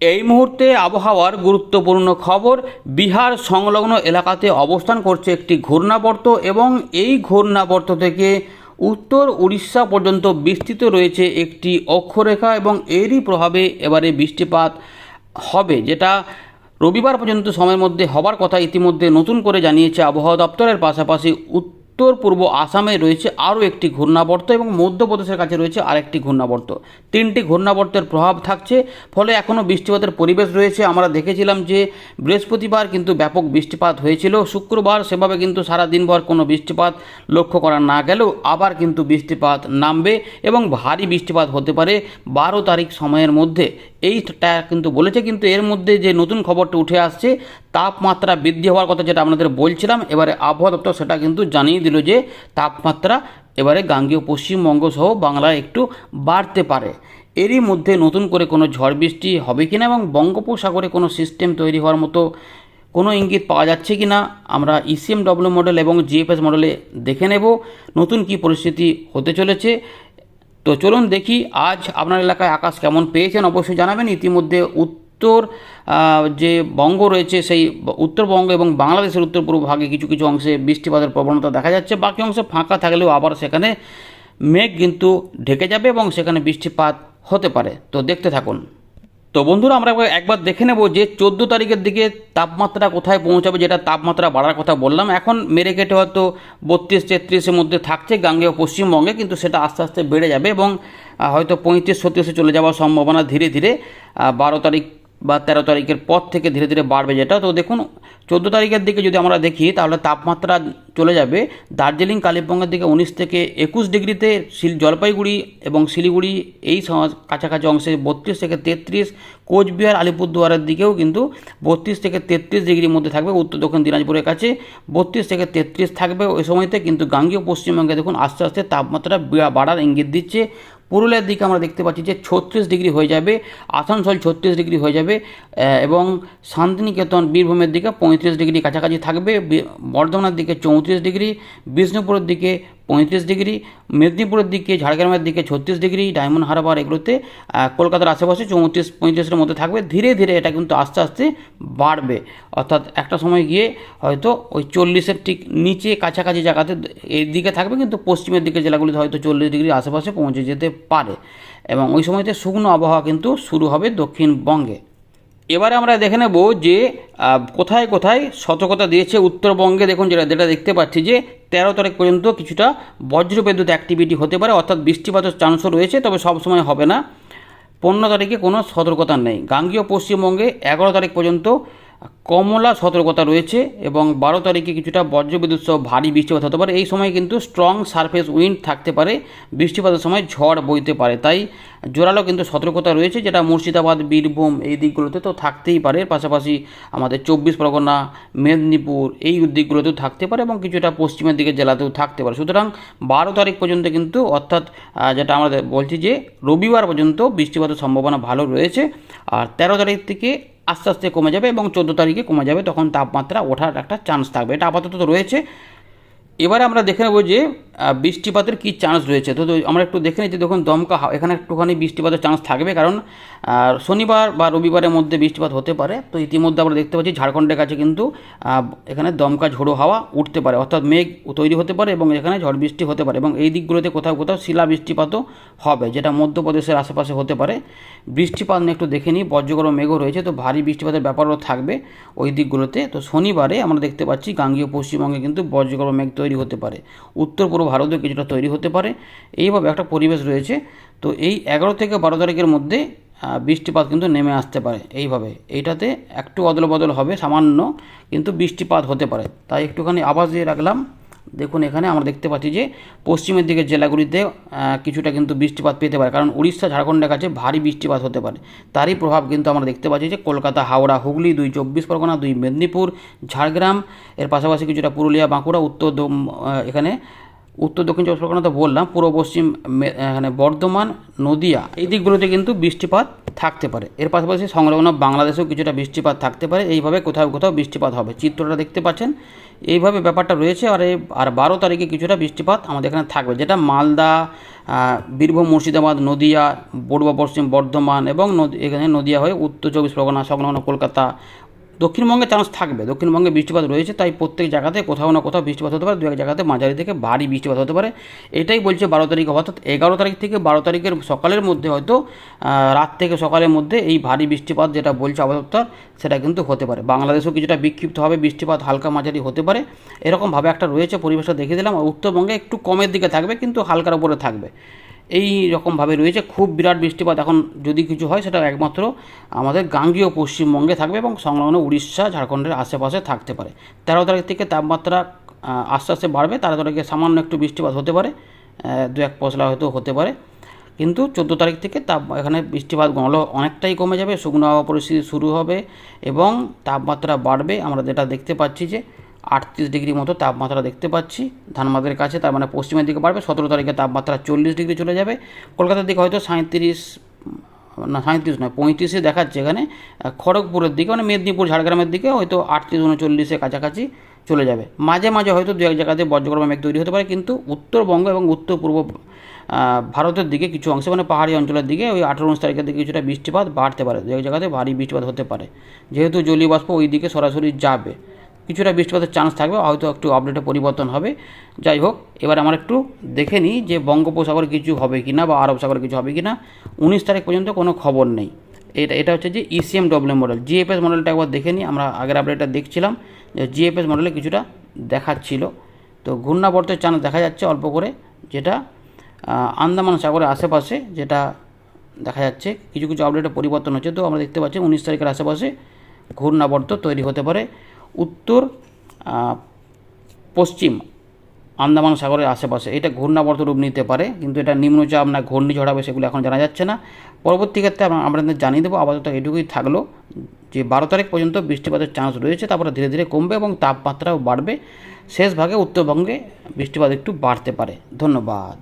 এই মুহূর্তে আবহাওয়ার গুরুত্বপূর্ণ খবর, বিহার সংলগ্ন এলাকাতে অবস্থান করছে একটি ঘূর্ণাবর্ত এবং এই ঘূর্ণাবর্ত থেকে উত্তর উড়িষ্যা পর্যন্ত বিস্তৃত রয়েছে একটি অক্ষরেখা এবং এরই প্রভাবে এবারে বৃষ্টিপাত হবে, যেটা রবিবার পর্যন্ত সময়ের মধ্যে হবার কথা ইতিমধ্যে নতুন করে জানিয়েছে আবহাওয়া দপ্তরের পাশাপাশি উত্তর, পূর্ব আসামে রয়েছে আরও একটি ঘূর্ণাবর্ত এবং মধ্যপ্রদেশের কাছে রয়েছে আরেকটি ঘূর্ণাবর্ত। তিনটি ঘূর্ণাবর্তের প্রভাব থাকছে, ফলে এখনও বৃষ্টিপাতের পরিবেশ রয়েছে। আমরা দেখেছিলাম যে বৃহস্পতিবার কিন্তু ব্যাপক বৃষ্টিপাত হয়েছিল। শুক্রবার সেভাবে কিন্তু সারা দিনভর কোনো বৃষ্টিপাত লক্ষ্য করা না গেলেও আবার কিন্তু বৃষ্টিপাত নামবে এবং ভারী বৃষ্টিপাত হতে পারে বারো তারিখ সময়ের মধ্যে। এইটা কিন্তু বলেছে, কিন্তু এর মধ্যে যে নতুন খবরটা উঠে আসছে, তাপমাত্রা বৃদ্ধি হওয়ার কথা যেটা আপনাদের বলছিলাম, এবারে আবহাওয়া দপ্তর সেটা কিন্তু জানিয়ে দিল যে তাপমাত্রা এবারে গাঙ্গীয় পশ্চিমবঙ্গ সহ বাংলায় একটু বাড়তে পারে। এরই মধ্যে নতুন করে কোনো ঝড় বৃষ্টি হবে কিনা এবং বঙ্গোপসাগরে কোনো সিস্টেম তৈরি হওয়ার মতো কোনো ইঙ্গিত পাওয়া যাচ্ছে কি না আমরা E ইসিএমডব্লিউ মডেল এবং জিএফএস মডেলে দেখে নেব। নতুন কি পরিস্থিতি হতে চলেছে তো চলুন দেখি আজ আপনার এলাকায় আকাশ কেমন পেয়েছেন? অবশ্যই জানাবেন। ইতিমধ্যে উত্তর যে বঙ্গ রয়েছে, সেই উত্তরবঙ্গ এবং বাংলাদেশের উত্তর পূর্ব ভাগে কিছু কিছু অংশে বৃষ্টিপাতের প্রবণতা দেখা যাচ্ছে। বাকি অংশে ফাঁকা থাকলেও আবার সেখানে মেঘ কিন্তু ঢেকে যাবে এবং সেখানে বৃষ্টিপাত হতে পারে। তো দেখতে থাকুন। তো বন্ধুরা, আমরা একবার- দেখে নেব যে চোদ্দ তারিখের দিকে তাপমাত্রা কোথায় পৌঁছাবে, যেটা তাপমাত্রা বাড়ার কথা বললাম। এখন মেরে কেটে হয়তো বত্রিশ তেত্রিশের মধ্যে থাকছে গাঙ্গেয় পশ্চিমবঙ্গে, কিন্তু সেটা আস্তে আস্তে বেড়ে যাবে এবং হয়তো পঁয়ত্রিশ ছত্রিশে চলে যাওয়ার সম্ভাবনা ধীরে ধীরে বারো তারিখ বা তেরো তারিখের পর থেকে ধীরে ধীরে বাড়বে যেটা। তো দেখুন, চোদ্দ তারিখের দিকে যদি আমরা দেখি, তাহলে তাপমাত্রা চলে যাবে। দার্জিলিং, কালিম্পংয়ের দিকে উনিশ থেকে একুশ ডিগ্রিতে, শিল, জলপাইগুড়ি এবং শিলিগুড়ি এই কাছাকাছি অংশে বত্রিশ থেকে তেত্রিশ। কোচবিহার, আলিপুরদুয়ারের দিকেও কিন্তু বত্রিশ থেকে তেত্রিশ ডিগ্রির মধ্যে থাকবে। উত্তর, দক্ষিণ দিনাজপুরের কাছে বত্রিশ থেকে তেত্রিশ থাকবে। ওই সময়তে কিন্তু গাঙ্গীয় পশ্চিমবঙ্গে দেখুন আস্তে আস্তে তাপমাত্রা বাড়ার ইঙ্গিত দিচ্ছে। পুরুলিয়ার দিকে আমরা দেখতে পাচ্ছি যে ছত্রিশ ডিগ্রি হয়ে যাবে, আসানসোল ছত্রিশ ডিগ্রি হয়ে যাবে এবং শান্তিনিকেতন বীরভূমের দিকে পঁয়ত্রিশ ডিগ্রি কাছাকাছি থাকবে বর্ধমানের দিকে চৌত্রিশ ডিগ্রি, বিষ্ণুপুরের দিকে পঁয়ত্রিশ ডিগ্রি, মেদিনীপুরের দিকে, ঝাড়গ্রামের দিকে ছত্রিশ ডিগ্রি, ডায়মন্ড হারবার এগুলোতে কলকাতার আশেপাশে চৌত্রিশ, পঁয়ত্রিশের মধ্যে থাকবে। ধীরে ধীরে এটা কিন্তু আস্তে আস্তে বাড়বে। অর্থাৎ একটা সময় গিয়ে হয়তো ওই চল্লিশের ঠিক নিচে কাছাকাছি জায়গাতে এই দিকে থাকবে, কিন্তু পশ্চিমের দিকে জেলাগুলিতে হয়তো চল্লিশ ডিগ্রি আশেপাশে পৌঁছে যেতে পারে। এবং ওই সময়তে শুকনো আবহাওয়া কিন্তু শুরু হবে দক্ষিণবঙ্গে। এবারে আমরা দেখে নেব যে কোথায় কোথায় সতর্কতা দিয়েছে উত্তরবঙ্গে। দেখুন, যেটা যেটা দেখতে পাচ্ছি যে তেরো তারিখ পর্যন্ত কিছুটা বজ্রবিদ্যুৎ অ্যাক্টিভিটি হতে পারে, অর্থাৎ বৃষ্টিপাতের চান্সও রয়েছে, তবে সব সময় হবে না। পনেরো তারিখে কোনো সতর্কতা নেই। গাঙ্গীয় পশ্চিমবঙ্গে এগারো তারিখ পর্যন্ত কমলা সতর্কতা রয়েছে এবং বারো তারিখে কিছুটা বজ্রবিদ্যুৎ সহ ভারী বৃষ্টিপাত হতে পারে। এই সময় কিন্তু স্ট্রং সারফেস উইন্ড থাকতে পারে। বৃষ্টিপাতের সময় ঝড় বইতে পারে। তাই জোরালো কিন্তু সতর্কতা রয়েছে, যেটা মুর্শিদাবাদ, বীরভূম এই দিকগুলোতে তো থাকতেই পারে। পাশাপাশি আমাদের চব্বিশ পরগনা, মেদিনীপুর এই দিকগুলোতেও থাকতে পারে এবং কিছুটা পশ্চিমের দিকে জেলাতেও থাকতে পারে। সুতরাং বারো তারিখ পর্যন্ত কিন্তু অর্থাৎ যেটা আমরা বলছি যে রবিবার পর্যন্ত বৃষ্টিপাতের সম্ভাবনা ভালো রয়েছে। আর তেরো তারিখ থেকে আস্তে আস্তে কমে যাবে এবং চোদ্দ তারিখে কমে যাবে, তখন তাপমাত্রা ওঠার একটা চান্স থাকবে। এটা আপাতত রয়েছে। এবারে আমরা দেখে নেব যে বৃষ্টিপাতের কী চান্স রয়েছে? তো আমরা একটু দেখে নিচ্ছি, দেখুন, দমকা এখানে একটুখানি বৃষ্টিপাতের চান্স থাকবে, কারণ শনিবার বা রবিবারের মধ্যে বৃষ্টিপাত হতে পারে, তো ইতিমধ্যে আমরা দেখতে পাচ্ছি ঝাড়খণ্ডের কাছে কিন্তু এখানে দমকা ঝোড়ো হাওয়া উঠতে পারে, অর্থাৎ মেঘ তৈরি হতে পারে এবং এখানে ঝড় বৃষ্টি হতে পারে এবং এই দিকগুলোতে কোথাও কোথাও শিলা বৃষ্টিপাতও হবে, যেটা মধ্যপ্রদেশের আশেপাশে হতে পারে। বৃষ্টিপাত নিয়ে একটু দেখে নিই, বজ্রগরম মেঘও রয়েছে, তো ভারী বৃষ্টিপাতের ব্যাপারও থাকবে ওই দিকগুলোতে, তো শনিবারে আমরা দেখতে পাচ্ছি গাঙ্গীয় পশ্চিমবঙ্গে কিন্তু বজ্রগরম মেঘ তৈরি হতে পারে উত্তর পূর্ব ভারতেও কিছুটা তৈরি হতে পারে। এইভাবে একটা পরিবেশ রয়েছে। তো এই এগারো থেকে বারো তারিখের মধ্যে বৃষ্টিপাত কিন্তু নেমে আসতে পারে এইভাবে। এইটাতে একটু অদল বদল হবে, সামান্য কিন্তু বৃষ্টিপাত হতে পারে। তাই একটুখানি আওয়াজ দিয়ে রাখলাম। দেখুন এখানে আমরা দেখতে পাচ্ছি যে, পশ্চিমের দিকের জেলাগুলিতে কিছুটা কিন্তু বৃষ্টিপাত পেতে পারে। কারণ উড়িষ্যা, ঝাড়খণ্ডের কাছে ভারী বৃষ্টিপাত হতে পারে। তারই প্রভাব কিন্তু আমরা দেখতে পাচ্ছি যে, কলকাতা, হাওড়া, হুগলি, দুই চব্বিশ পরগনা, দুই মেদিনীপুর, ঝাড়গ্রাম, এর পাশাপাশি কিছুটা পুরুলিয়া, বাঁকুড়া, উত্তর এখানে উত্তর দক্ষিণ চব্বিশ পরগনা তো বললাম, পূর্ব পশ্চিম মে- এখানে বর্ধমান, নদিয়া, এই দিকগুলোতে কিন্তু বৃষ্টিপাত থাকতে পারে। এর পাশাপাশি সংলগ্ন বাংলাদেশেও কিছুটা বৃষ্টিপাত থাকতে পারে। এইভাবে কোথাও কোথাও বৃষ্টিপাত হবে। চিত্রটা দেখতে পাচ্ছেন। এইভাবে ব্যাপারটা রয়েছে আর এই, আর বারো তারিখে কিছুটা বৃষ্টিপাত আমাদের এখানে থাকবে। যেটা মালদা বীরভূম, মুর্শিদাবাদ, নদিয়া, পূর্ব পশ্চিম বর্ধমান এবং এখানে নদিয়া হয়ে উত্তর চব্বিশ পরগনা, সংলগ্ন কলকাতা দক্ষিণবঙ্গে চান্স থাকবে। দক্ষিণবঙ্গে বৃষ্টিপাত রয়েছে, তাই প্রত্যেক জায়গাতে কোথাও না কোথাও বৃষ্টিপাত হতে পারে দু এক জায়গাতে মাঝারি থেকে ভারী বৃষ্টিপাত হতে পারে। এটাই বলছে বারো তারিখ অর্থাৎ এগারো তারিখ থেকে বারো তারিখের সকালের মধ্যে হয়তো রাত থেকে সকালের মধ্যে এই ভারী বৃষ্টিপাত যেটা বলছে আবহাওয়া সেটা কিন্তু হতে পারে। বাংলাদেশেও কিছুটা বিক্ষিপ্ত হবে, বৃষ্টিপাত হালকা মাঝারি হতে পারে। এরকমভাবে একটা রয়েছে পরিবেশটা দেখে দিলাম। উত্তরবঙ্গে একটু কমের দিকে থাকবে, কিন্তু হালকার উপরে থাকবে। এই রকমভাবে রয়েছে। খুব বিরাট বৃষ্টিপাত এখন যদি কিছু হয় সেটা একমাত্র আমাদের গাঙ্গীয় পশ্চিমবঙ্গে থাকবে এবং সংলগ্ন উড়িষ্যা, ঝাড়খণ্ডের আশেপাশে থাকতে পারে। তেরো তারিখ থেকে তাপমাত্রা আস্তে আস্তে বাড়বে। তেরো তারিখে সামান্য একটু বৃষ্টিপাত হতে পারে দু এক পশলা হয়তো হতে পারে। কিন্তু চোদ্দ তারিখ থেকে তাপ, এখানে বৃষ্টিপাত গণ অনেকটাই কমে যাবে, শুকনো আবহাওয়া পরিস্থিতি শুরু হবে এবং তাপমাত্রা বাড়বে। আমরা যেটা দেখতে পাচ্ছি যে আটত্রিশ ডিগ্রি মতো তাপমাত্রা দেখতে পাচ্ছি। ধানবাদের কাছে তার মানে পশ্চিমের দিকে বাড়বে। সতেরো তারিখে তাপমাত্রা চল্লিশ ডিগ্রি চলে যাবে। কলকাতার দিকে হয়তো সাঁত্রিশ না সাঁত্রিশ নয়, পঁয়ত্রিশে দেখাচ্ছে এখানে। খড়গপুরের দিকে মানে মেদিনীপুর, ঝাড়গ্রামের দিকে হয়তো আটত্রিশ উনচল্লিশের কাছাকাছি চলে যাবে। মাঝে মাঝে হয়তো দু এক জায়গাতে বজ্রগর্ভ মেঘ তৈরি হতে পারে, কিন্তু উত্তরবঙ্গ এবং উত্তর পূর্ব ভারতের দিকে কিছু অংশে মানে পাহাড়ি অঞ্চলের দিকে ওই আঠেরো, উনিশ তারিখের দিকে কিছুটা বৃষ্টিপাত বাড়তে পারে। দু এক জায়গাতে ভারী বৃষ্টিপাত হতে পারে। যেহেতু জলীয় বাষ্প ওই দিকে সরাসরি যাবে। কিছুটা বৃষ্টিপাতের চান্স থাকবে, হয়তো একটু আপডেটে পরিবর্তন হবে। যাই হোক, এবার আমরা একটু দেখে নিই যে বঙ্গোপসাগরে কিছু হবে কি না বা আরব সাগরে কিছু হবে কি না উনিশ তারিখ পর্যন্ত কোনো খবর নেই। এটা এটা হচ্ছে যে ইসিএম ডব্লিউ মডেল জিএফএস মডেলটা একবার দেখে নিই, আমরা আগের আপডেটটা দেখছিলাম, যে জিএফএস মডেলে কিছুটা দেখাচ্ছিল। তো ঘূর্ণাবর্তের চান্স দেখা যাচ্ছে অল্প করে, যেটা আন্দামান সাগরের আশেপাশে যেটা দেখা যাচ্ছে, কিছু কিছু আপডেটে পরিবর্তন হচ্ছে। তো আমরা দেখতে পাচ্ছি উনিশ তারিখের আশেপাশে ঘূর্ণাবর্ত তৈরি হতে পারে। উত্তর পশ্চিম আন্দামান সাগরের আশেপাশে। এটা ঘূর্ণাবর্ত রূপ নিতে পারে, কিন্তু এটা নিম্নচাপ না ঘূর্ণিঝড় হবে সেগুলো এখন জানা যাচ্ছে না। পরবর্তী ক্ষেত্রে আমরা জানিয়ে দেবো, আপাতত এটুকুই থাকল যে বারো তারিখ পর্যন্ত বৃষ্টিপাতের চান্স রয়েছে, তারপরে ধীরে ধীরে কমবে এবং তাপমাত্রাও বাড়বে। শেষ ভাগে উত্তরবঙ্গে বৃষ্টিপাত একটু বাড়তে পারে। ধন্যবাদ।